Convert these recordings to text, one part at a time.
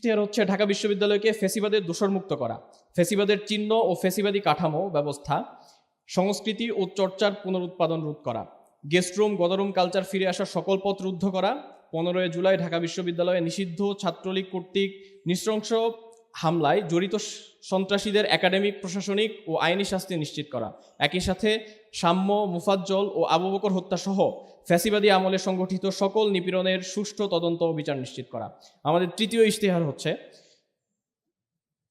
ইশতেহার হচ্ছে ঢাকা বিশ্ববিদ্যালয়কে ফেসিবাদের দোষরমুক্ত করা। ফেসিবাদের চিহ্ন ও ফেসিবাদী কাঠামো ব্যবস্থা, সংস্কৃতি ও চর্চার পুনরুৎপাদন রোধ করা গেস্টরুম গদরুম কালচার ফিরে আসার সকল পথ রুদ্ধ করা, পনেরোই জুলাই ঢাকা বিশ্ববিদ্যালয়ে নিষিদ্ধ ছাত্রলীগ কর্তৃক নৃশংস হামলায় জড়িত সন্ত্রাসীদের একাডেমিক, প্রশাসনিক ও আইনি শাস্তি নিশ্চিত করা। একই সাথে সাম্য, মুফাজ্জল ও আবু বকর হত্যা সহ ফ্যাসিবাদী আমলে সংগঠিত সকল নিপীড়নের সুষ্ঠু তদন্ত ও বিচার নিশ্চিত করা। আমাদের তৃতীয় ইশতেহার হচ্ছে,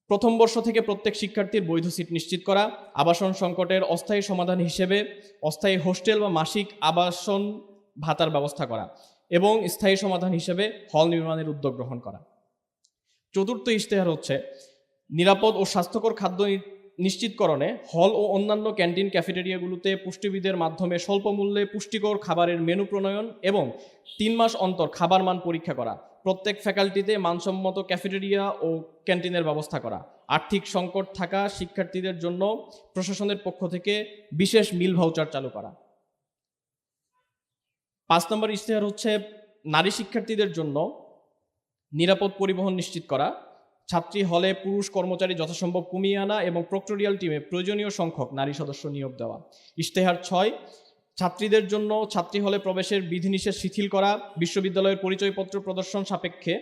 প্রথম বর্ষ থেকে প্রত্যেক শিক্ষার্থীর বৈধ সিট নিশ্চিত করা, আবাসন সংকটের অস্থায়ী সমাধান হিসেবে অস্থায়ী হোস্টেল বা মাসিক আবাসন ভাতার ব্যবস্থা করা এবং স্থায়ী সমাধান হিসেবে হল নির্মাণের উদ্যোগ গ্রহণ করা। চতুর্থ ইশতেহার হচ্ছে নিরাপদ ও স্বাস্থ্যকর খাদ্য নিশ্চিতকরণে হল ও অন্যান্য ক্যান্টিন ক্যাফেটেরিয়াগুলোতে পুষ্টিবিদের মাধ্যমে স্বল্প মূল্যে পুষ্টিকর খাবারের মেনু প্রণয়ন এবং তিন মাস অন্তর খাবার মান পরীক্ষা করা, প্রত্যেক ফ্যাকাল্টিতে মানসম্মত ক্যাফেটেরিয়া ও ক্যান্টিনের ব্যবস্থা করা, আর্থিক সংকট থাকা শিক্ষার্থীদের জন্য প্রশাসনের পক্ষ থেকে বিশেষ মিল ভাউচার চালু করা। পাঁচ নম্বর ইশতেহার হচ্ছে নারী শিক্ষার্থীদের জন্য নিরাপদ পরিবহন নিশ্চিত করা, ছাত্রী হলে পুরুষ কর্মচারী যথাসম্ভব কমিয়ে আনা এবং প্রক্টোরিয়াল টিমে প্রয়োজনীয় সংখ্যক নারী সদস্য নিয়োগ দেওয়া। ইশতেহার ছয়, ছাত্রীদের জন্য ছাত্রী হলে প্রবেশের বিধিনিষেধ শিথিল করা, বিশ্ববিদ্যালয়ের পরিচয়পত্র প্রদর্শন সাপেক্ষে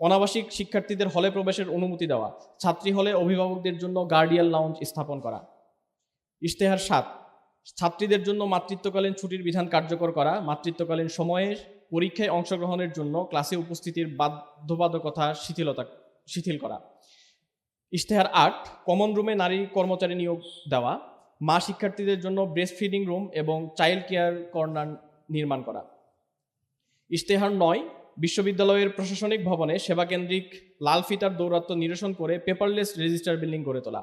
অনাবাসিক শিক্ষার্থীদের হলে প্রবেশের অনুমতি দেওয়া, ছাত্রী হলে অভিভাবকদের জন্য গার্ডিয়ান লাউঞ্জ স্থাপন করা। ইশতেহার সাত, ছাত্রীদের জন্য মাতৃত্বকালীন ছুটির বিধান কার্যকর করা, মাতৃত্বকালীন সময়ে পরীক্ষায় অংশগ্রহণের জন্য ক্লাসে উপস্থিতির বাধ্যবাধকতা, শিথিলতা, শিথিল করা। ইশতেহার আট কমন রুমে নারী কর্মচারী নিয়োগ দেওয়া, মা শিক্ষার্থীদের জন্য ব্রেস্ট ফিডিং রুম এবং চাইল্ড কেয়ার কর্নার নির্মাণ করা। ইশতেহার নয়, বিশ্ববিদ্যালয়ের প্রশাসনিক ভবনে সেবাকেন্দ্রিক লাল ফিতার দৌরাত্ম নিরসন করে পেপারলেস রেজিস্টার বিল্ডিং গড়ে তোলা।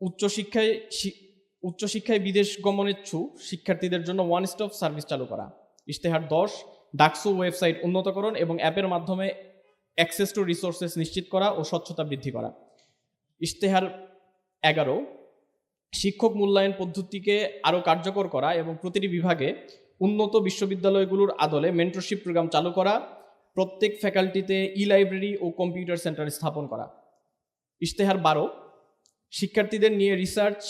উচ্চশিক্ষায় উচ্চশিক্ষায় বিদেশ গমনেচ্ছু শিক্ষার্থীদের জন্য ওয়ান স্টপ সার্ভিস চালু করা। ইশতেহার দশ, ডাকসু ওয়েবসাইট উন্নতকরণ এবং অ্যাপের মাধ্যমে অ্যাক্সেস টু রিসোর্সেস নিশ্চিত করা ও স্বচ্ছতা বৃদ্ধি করা। ইশতেহার এগারো, শিক্ষক মূল্যায়ন পদ্ধতিকে আরও কার্যকর করা এবং প্রতিটি বিভাগে উন্নত বিশ্ববিদ্যালয়গুলোর আদলে মেন্টরশিপ প্রোগ্রাম চালু করা, প্রত্যেক ফ্যাকাল্টিতে ই লাইব্রেরি ও কম্পিউটার সেন্টার স্থাপন করা। ইশতেহার বারো, শিক্ষার্থীদের নিয়ে রিসার্চ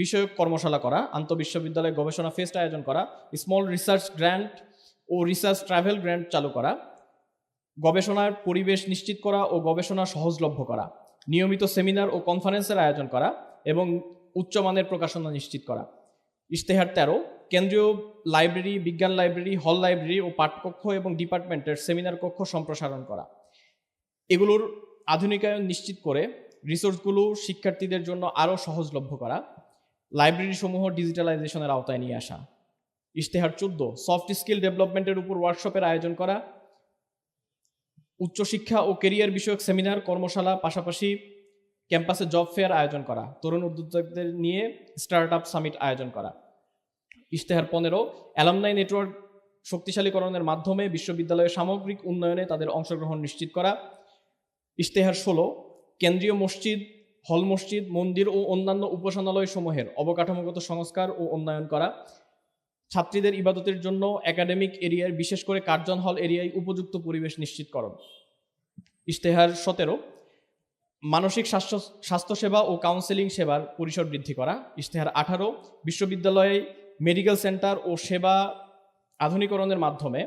বিষয়ক কর্মশালা করা, আন্তঃবিশ্ববিদ্যালয় গবেষণা ফেস্ট আয়োজন করা স্মল রিসার্চ গ্র্যান্ট ও রিসার্চ ট্রাভেল গ্র্যান্ট চালু করা, গবেষণার পরিবেশ নিশ্চিত করা ও গবেষণা সহজলভ্য করা, নিয়মিত সেমিনার ও কনফারেন্সের আয়োজন করা এবং উচ্চমানের প্রকাশনা নিশ্চিত করা। ইশতেহার তেরো, কেন্দ্রীয় লাইব্রেরি বিজ্ঞান লাইব্রেরি হল লাইব্রেরি ও পাঠকক্ষ এবং ডিপার্টমেন্টের সেমিনার কক্ষ সম্প্রসারণ করা। এগুলোর আধুনিকায়ন নিশ্চিত করে রিসোর্সগুলো শিক্ষার্থীদের জন্য আরও সহজলভ্য করা। লাইব্রেরি সমূহ ডিজিটালাইজেশনের আওতায় নিয়ে আসা। ইশতেহার চোদ্দ, সফট স্কিল ডেভেলপমেন্টের উপর ওয়ার্কশপের আয়োজন করা। উচ্চশিক্ষা ও কেরিয়ার বিষয়ক সেমিনার, কর্মশালা, পাশাপাশি ক্যাম্পাসে জব ফেয়ার আয়োজন করা। তরুণ উদ্যোক্তাদের নিয়ে স্টার্ট আপ সামিট আয়োজন করা। ইশতেহার পনেরো, অ্যালামনাই নেটওয়ার্ক শক্তিশালীকরণের মাধ্যমে বিশ্ববিদ্যালয়ের সামগ্রিক উন্নয়নে তাদের অংশগ্রহণ নিশ্চিত করা। ইশতেহার ষোলো, কেন্দ্রীয় মসজিদ হল মসজিদ, মন্দির ও অন্যান্য উপাসনালয় সমূহের অবকাঠামোগত সংস্কার ও উন্নয়ন করা, ছাত্রীদের ইবাদতের জন্য একাডেমিক এরিয়ার বিশেষ করে কার্জন হল এরিয়ায় উপযুক্ত পরিবেশ নিশ্চিতকরণ। ইশতেহার সতেরো, মানসিক স্বাস্থ্য, স্বাস্থ্যসেবা ও কাউন্সেলিং সেবার পরিসর বৃদ্ধি করা। ইশতেহার আঠারো, বিশ্ববিদ্যালয়ে মেডিকেল সেন্টার ও সেবা আধুনিকরণের মাধ্যমে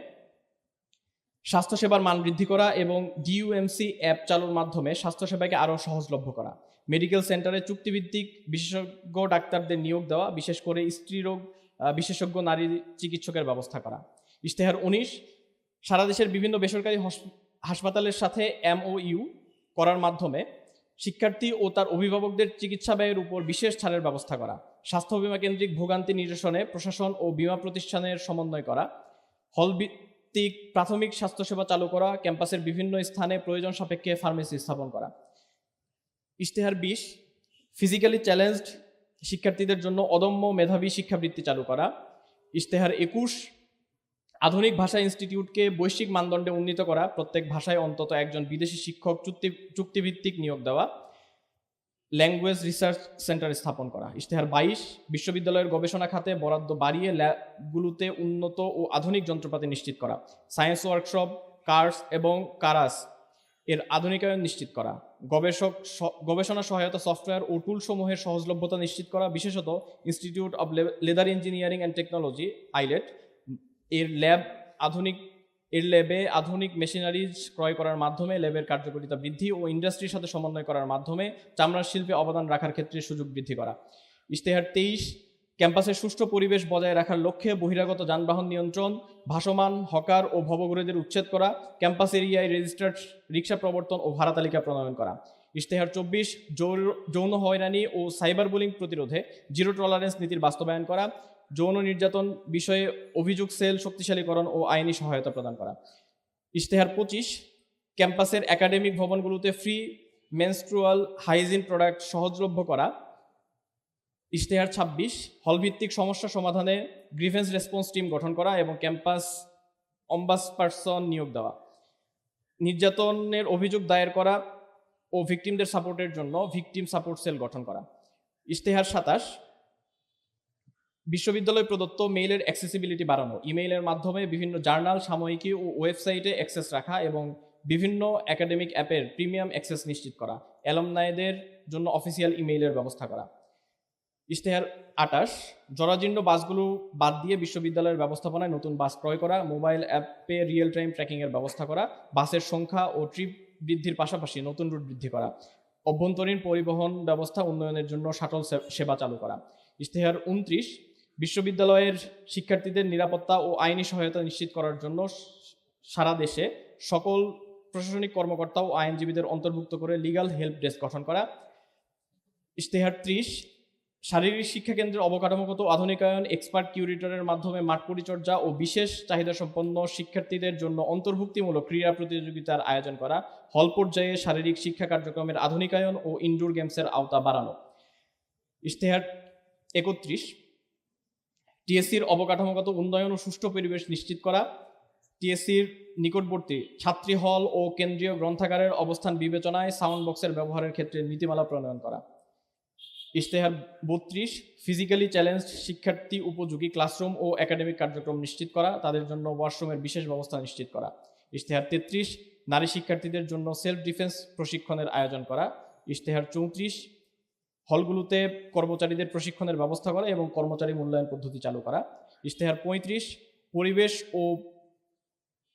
স্বাস্থ্যসেবার মান বৃদ্ধি করা এবং ডিইউএমসি অ্যাপ চালুর মাধ্যমে স্বাস্থ্যসেবাকে আরও সহজলভ্য করা। মেডিকেল সেন্টারে চুক্তিভিত্তিক বিশেষজ্ঞ ডাক্তারদের নিয়োগ দেওয়া বিশেষ করে স্ত্রীরোগ আহ, বিশেষজ্ঞ নারী চিকিৎসকের ব্যবস্থা করা। ইশতেহার উনিশ সারা দেশের বিভিন্ন বেসরকারি হাসপাতালের সাথে এমওইউ করার মাধ্যমে শিক্ষার্থী ও তার অভিভাবকদের চিকিৎসা ব্যয়ের উপর বিশেষ ছাড়ের ব্যবস্থা করা। স্বাস্থ্য বীমা কেন্দ্রিক ভোগান্তি নিরসনে প্রশাসন ও বিমা প্রতিষ্ঠানের সমন্বয় করা। হল ভিত্তিক প্রাথমিক স্বাস্থ্যসেবা চালু করা। ক্যাম্পাসের বিভিন্ন স্থানে প্রয়োজন সাপেক্ষে ফার্মেসি স্থাপন করা। ইশতেহার বিশ ফিজিক্যালি চ্যালেঞ্জড শিক্ষার্থীদের জন্য অদম্য মেধাবী শিক্ষাবৃত্তি চালু করা। ইশতেহার একুশ, আধুনিক ভাষা ইনস্টিটিউটকে বৈশ্বিক মানদণ্ডে উন্নীত করা। প্রত্যেক ভাষায় অন্তত একজন বিদেশি শিক্ষক চুক্তি, চুক্তিভিত্তিক নিয়োগ দেওয়া। ল্যাঙ্গুয়েজ রিসার্চ সেন্টার স্থাপন করা। ইশতেহার বাইশ, বিশ্ববিদ্যালয়ের গবেষণা খাতে বরাদ্দ বাড়িয়ে ল্যাবগুলোতে উন্নত ও আধুনিক যন্ত্রপাতি নিশ্চিত করা। সায়েন্স ওয়ার্কশপ কার্স এবং কারাস এর আধুনিকায়ন নিশ্চিত করা। গবেষক গবেষণা সহায়তা সফটওয়্যার ও টুলসমূহের সহজলভ্যতা নিশ্চিত করা, বিশেষত institute of leather engineering and technology ILET এর ল্যাব আধুনিক, এর ল্যাবে আধুনিক মেশিনারিজ ক্রয় করার মাধ্যমে, ল্যাবের কার্যকারিতা বৃদ্ধি ও ইন্ডাস্ট্রির সাথে সমন্বয় করার মাধ্যমে চামড়ার শিল্পে অবদান রাখার ক্ষেত্রে সুযোগ বৃদ্ধি করা। ইশতেহার তেইশ ক্যাম্পাসের সুষ্ঠু পরিবেশ বজায় রাখার লক্ষ্যে বহিরাগত যানবাহন নিয়ন্ত্রণ, ভাসমান, হকার ও ভবঘুরেদের উচ্ছেদ করা, ক্যাম্পাস এরিয়ায় রেজিস্টার্ড রিক্সা প্রবর্তন ও ভাড়া তালিকা প্রণয়ন করা। ইশতেহার চব্বিশ যৌন হয়রানি ও সাইবার বুলিং প্রতিরোধে জিরো টলারেন্স নীতির বাস্তবায়ন করা, যৌন নির্যাতন বিষয়ে অভিযোগ সেল শক্তিশালীকরণ ও আইনি সহায়তা প্রদান করা। ইশতেহার পঁচিশ, ক্যাম্পাসের একাডেমিক ভবনগুলোতে ফ্রি, মেনস্ট্রুয়াল হাইজিন প্রোডাক্ট সহজলভ্য করা ইশতেহার ছাব্বিশ হলভিত্তিক সমস্যা সমাধানে গ্রিভেন্স রেসপন্স টিম গঠন করা এবং ক্যাম্পাস অম্বাস পার্সন নিয়োগ দেওয়া। নির্যাতনের অভিযোগ দায়ের করা ও ভিকটিমদের সাপোর্টের জন্য ভিকটিম সাপোর্ট সেল গঠন করা। ইশতেহার সাতাশ, বিশ্ববিদ্যালয় প্রদত্ত মেইলের অ্যাক্সেসিবিলিটি বাড়ানো। ইমেইলের মাধ্যমে বিভিন্ন জার্নাল সাময়িকী ও ওয়েবসাইটে অ্যাক্সেস রাখা এবং বিভিন্ন একাডেমিক অ্যাপের প্রিমিয়াম অ্যাক্সেস নিশ্চিত করা। অ্যালমনাইদের জন্য অফিসিয়াল ইমেইলের ব্যবস্থা করা। ইশতেহার আটাশ, জরাজীর্ণ বাসগুলো বাদ দিয়ে বিশ্ববিদ্যালয়ের ব্যবস্থাপনায় নতুন বাস ক্রয় করা, মোবাইল অ্যাপে রিয়েল টাইম ট্র্যাকিংয়ের ব্যবস্থা করা, বাসের সংখ্যা ও ট্রিপ বৃদ্ধির পাশাপাশি নতুন রুট বৃদ্ধি করা, অভ্যন্তরীণ পরিবহন ব্যবস্থা উন্নয়নের জন্য শাটল সেবা চালু করা। ইশতেহার উনত্রিশ, বিশ্ববিদ্যালয়ের শিক্ষার্থীদের নিরাপত্তা ও আইনি সহায়তা নিশ্চিত করার জন্য সারা দেশে সকল প্রশাসনিক কর্মকর্তা ও আইনজীবীদের অন্তর্ভুক্ত করে লিগ্যাল হেল্প ডেস্ক গঠন করা। ইশতেহার ত্রিশ শারীরিক শিক্ষা কেন্দ্রের অবকাঠামোগত আধুনিকায়ন এক্সপার্ট কিউরিটরের মাধ্যমে মাঠ পরিচর্যা ও বিশেষ চাহিদা সম্পন্ন শিক্ষার্থীদের জন্য অন্তর্ভুক্তিমূলক ক্রীড়া প্রতিযোগিতার আয়োজন করা, হল পর্যায়ে শারীরিক শিক্ষা কার্যক্রমের আধুনিকায়ন ও ইনডোর গেমসের আওতা বাড়ানো। ইশতেহার একত্রিশ, টিএসসির অবকাঠামোগত উন্নয়ন ও সুষ্ঠু পরিবেশ নিশ্চিত করা, টিএসসির নিকটবর্তী ছাত্রী হল ও কেন্দ্রীয় গ্রন্থাগারের অবস্থান বিবেচনায় সাউন্ড বক্সের ব্যবহারের ক্ষেত্রে নীতিমালা প্রণয়ন করা। ইশতেহার বত্রিশ ফিজিক্যালি চ্যালেঞ্জ শিক্ষার্থী উপযোগী ক্লাসরুম ও একাডেমিক কার্যক্রম নিশ্চিত করা, তাদের জন্য ওয়াশরুমের বিশেষ ব্যবস্থা নিশ্চিত করা। ইশতেহার তেত্রিশ, নারী শিক্ষার্থীদের জন্য সেলফ ডিফেন্স প্রশিক্ষণের আয়োজন করা। ইশতেহার চৌত্রিশ, হলগুলোতে কর্মচারীদের প্রশিক্ষণের ব্যবস্থা করা এবং কর্মচারী মূল্যায়ন পদ্ধতি চালু করা। ইশতেহার পঁয়ত্রিশ, পরিবেশ ও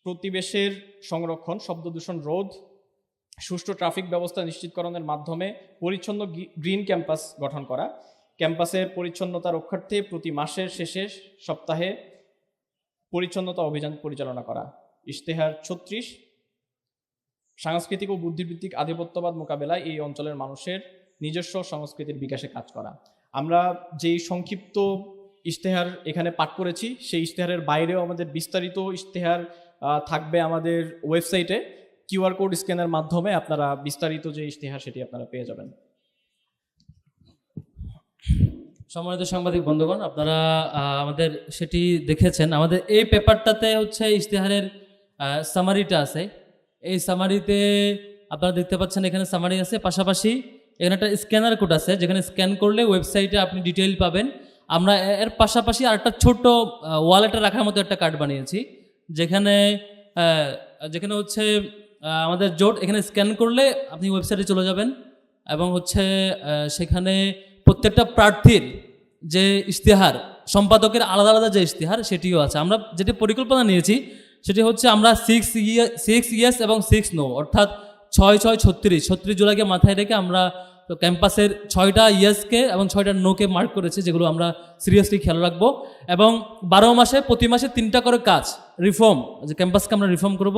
প্রতিবেশের সংরক্ষণ শব্দ দূষণ রোধ সুষ্ঠু ট্রাফিক ব্যবস্থা নিশ্চিতকরণের মাধ্যমে পরিচ্ছন্ন গ্রিন ক্যাম্পাস গঠন করা। ক্যাম্পাসের পরিচ্ছন্নতা রক্ষার্থে প্রতি মাসের শেষে সপ্তাহে পরিচ্ছন্নতা অভিযান পরিচালনা করা। ইশতেহার ছত্রিশ, সাংস্কৃতিক ও বুদ্ধিবৃত্তিক আধিপত্যবাদ মোকাবেলায় এই অঞ্চলের মানুষের নিজস্ব সংস্কৃতির বিকাশে কাজ করা। আমরা যেই সংক্ষিপ্ত ইশতেহার এখানে পাঠ করেছি, সেই ইশতেহারের বাইরেও আমাদের বিস্তারিত ইশতেহার থাকবে আমাদের ওয়েবসাইটে। কিউআর কোড স্ক্যানের মাধ্যমে আপনারা বিস্তারিত যে ইশতেহার সেটি আপনারা পেয়ে যাবেন। সম্মানিত সাংবাদিক বন্ধুগণ, আপনারা আমাদের সেটি দেখেছেন। আমাদের এই পেপারটাতে হচ্ছে ইশতেহারের সামারিটা আছে। এই সামারিতে আপনারা দেখতে পাচ্ছেন এখানে সামারি আছে। পাশাপাশি এখানে একটা স্ক্যানার কোড আছে, যেখানে স্ক্যান করলে ওয়েবসাইটে আপনি ডিটেইল পাবেন। আমরা এর পাশাপাশি আরেকটা ছোট ওয়ালেটে রাখার মতো একটা কার্ড বানিয়েছি। যেখানে যেখানে হচ্ছে আমাদের জোট এখানে স্ক্যান করলে আপনি ওয়েবসাইটে চলে যাবেন এবং হচ্ছে সেখানে প্রত্যেকটা প্রার্থীর যে ইশতেহার, সম্পাদকের আলাদা আলাদা যে ইশতেহার, সেটিও আছে। আমরা যেটি পরিকল্পনা নিয়েছি, সেটি হচ্ছে আমরা সিক্স ইয়ার সিক্স ইয়ার্স এবং সিক্স নো অর্থাৎ ছয় ছয়, ছত্রিশ ছত্রিশ জুলাইকে মাথায় রেখে আমরা ক্যাম্পাসের ছয়টা ইয়ার্সকে এবং ছয়টা নোকে মার্ক করেছে, যেগুলো আমরা সিরিয়াসলি খেয়াল রাখব। এবং বারো মাসে, প্রতি মাসে তিনটা করে কাজ রিফর্ম যে ক্যাম্পাসকে আমরা রিফর্ম করব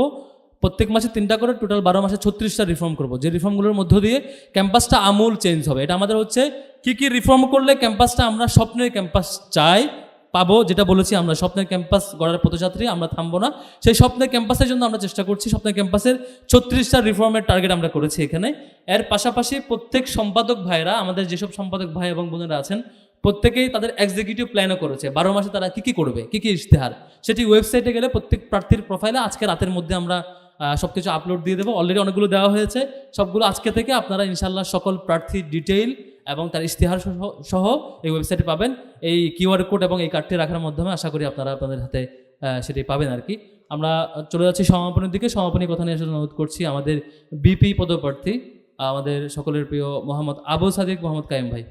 প্রত্যেক মাসে তিনটা করে টোটাল বারো মাসে ছত্রিশটা রিফর্ম করব। যে রিফর্মগুলোর মধ্য দিয়ে ক্যাম্পাসটা আমূল চেঞ্জ হবে। এটা আমাদের হচ্ছে কি কি রিফর্ম করলে ক্যাম্পাসটা আমরা স্বপ্নের ক্যাম্পাস চাই, পাবো, যেটা বলেছি আমরা, স্বপ্নের ক্যাম্পাস গড়ার পথযাত্রী, আমরা থামবো না। সেই স্বপ্নের ক্যাম্পাসের জন্য আমরা চেষ্টা করছি, স্বপ্নের ক্যাম্পাসের ছত্রিশটা রিফর্মের টার্গেট আমরা করেছি এখানে। এর পাশাপাশি প্রত্যেক সম্পাদক ভাইরা আমাদের যেসব সম্পাদক ভাই এবং বোনেরা আছেন, প্রত্যেকেই তাদের এক্সিকিউটিভ প্ল্যানও করেছে। বারো মাসে তারা কি কি করবে, কি কি ইশতেহার? সেটি ওয়েবসাইটে গেলে প্রত্যেক প্রার্থীর প্রোফাইলে আজকে রাতের মধ্যে আমরা সব কিছু আপলোড দিয়ে দেবো। অলরেডি অনেকগুলো দেওয়া হয়েছে। সবগুলো আজকে থেকে আপনারা ইনশাল্লাহ সকল প্রার্থীর ডিটেইল এবং তার ইশতেহার সহ- এই ওয়েবসাইটে পাবেন। এই কিউআর কোড এবং এই কার্ডটি রাখার মাধ্যমে আশা করি আপনারা আপনাদের হাতে সেটি পাবেন আর কি। আমরা চলে যাচ্ছি সমাপনের দিকে। সমাপনী কথা নিয়ে অনুরোধ করছি আমাদের বিপি পদপ্রার্থী, আমাদের সকলের প্রিয় মোহাম্মদ আবু সাদিক, মোহাম্মদ কাইম ভাই।